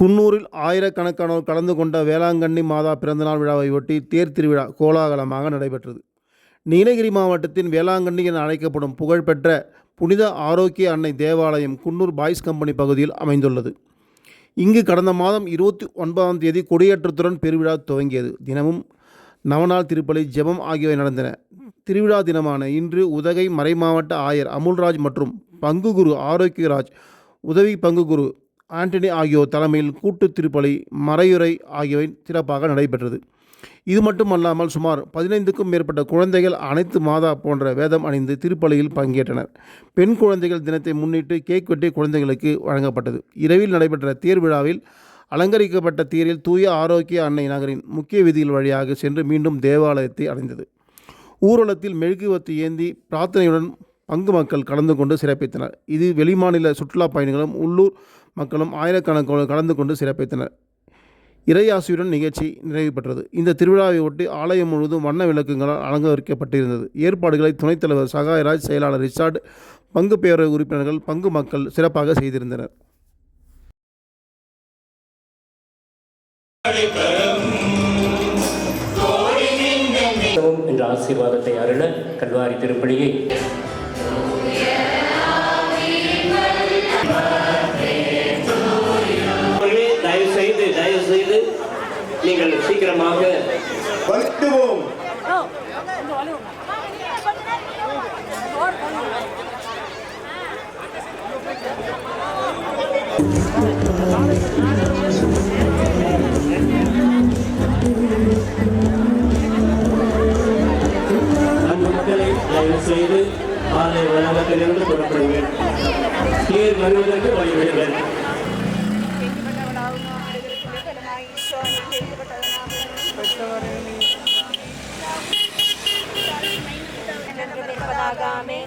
குன்னூரில் ஆயிரக்கணக்கானோர் கலந்து கொண்ட வேளாங்கண்ணி மாதா பிறந்தநாள் விழாவையொட்டி தேர் திருவிழா கோலாகலமாக நடைபெற்றது. நீலகிரி மாவட்டத்தின் வேளாங்கண்ணி என அழைக்கப்படும் புகழ்பெற்ற புனித ஆரோக்கிய அன்னை தேவாலயம் குன்னூர் பாய்ஸ் கம்பெனி பகுதியில் அமைந்துள்ளது. இங்கு கடந்த மாதம் இருபத்தி ஒன்பதாம் தேதி கொடியேற்றத்துடன் பெருவிழா துவங்கியது. தினமும் நவநாள் திருப்பலி ஜெபம் ஆகியவை நடந்தன. திருவிழா தினமான இன்று உதகை மறைமாவட்ட ஆயர் அமுல்ராஜ் மற்றும் பங்குகுரு ஆரோக்கியராஜ் உதவி பங்குகுரு ஆண்டனி ஆகியோர் தலைமையில் கூட்டு திருப்பலி மறையுறை ஆகியவை சிறப்பாக நடைபெற்றது. இது மட்டுமல்லாமல் சுமார் பதினைந்துக்கும் மேற்பட்ட குழந்தைகள் அனைத்து மாதா போன்ற வேதம் அணிந்து திருப்பலியில் பங்கேற்றனர். பெண் குழந்தைகள் தினத்தை முன்னிட்டு கேக் வெட்டி குழந்தைகளுக்கு வழங்கப்பட்டது. இரவில் நடைபெற்ற தேர் விழாவில் அலங்கரிக்கப்பட்ட தேரில் தூய ஆரோக்கிய அன்னை நகரின் முக்கிய வீதிகள் வழியாக சென்று மீண்டும் தேவாலயத்தை அடைந்தது. ஊர்வலத்தில் மெழுகுவத்து ஏந்தி பிரார்த்தனையுடன் பங்கு மக்கள் கலந்து கொண்டு சிறப்பித்தனர். இது வெளிமாநில சுற்றுலா பயணிகளும் உள்ளூர் மக்களும் ஆயிரக்கணக்கோடு கலந்து கொண்டு சிறப்பித்தனர். இறையாசியுடன் நிகழ்ச்சி நிறைவு பெற்றது. இந்த திருவிழாவை ஒட்டி ஆலயம் முழுவதும் வண்ண விளக்குகளால் அலங்கரிக்கப்பட்டிருந்தது. ஏற்பாடுகளை துணைத் தலைவர் சகாயராஜ் செயலாளர் ரிச்சார்ட் பங்கு பேரவை உறுப்பினர்கள் பங்கு மக்கள் சிறப்பாக செய்திருந்தனர். என்ற ஆசீர்வாதத்தை அருள கல்வாரி திருப்பணியை சீக்கிரமாக வணங்குவோம் மக்களை தயவு செய்து வளாகத்திலிருந்து புறப்படுங்கள் வருவதற்கு வழிவிடுங்கள் ஆமே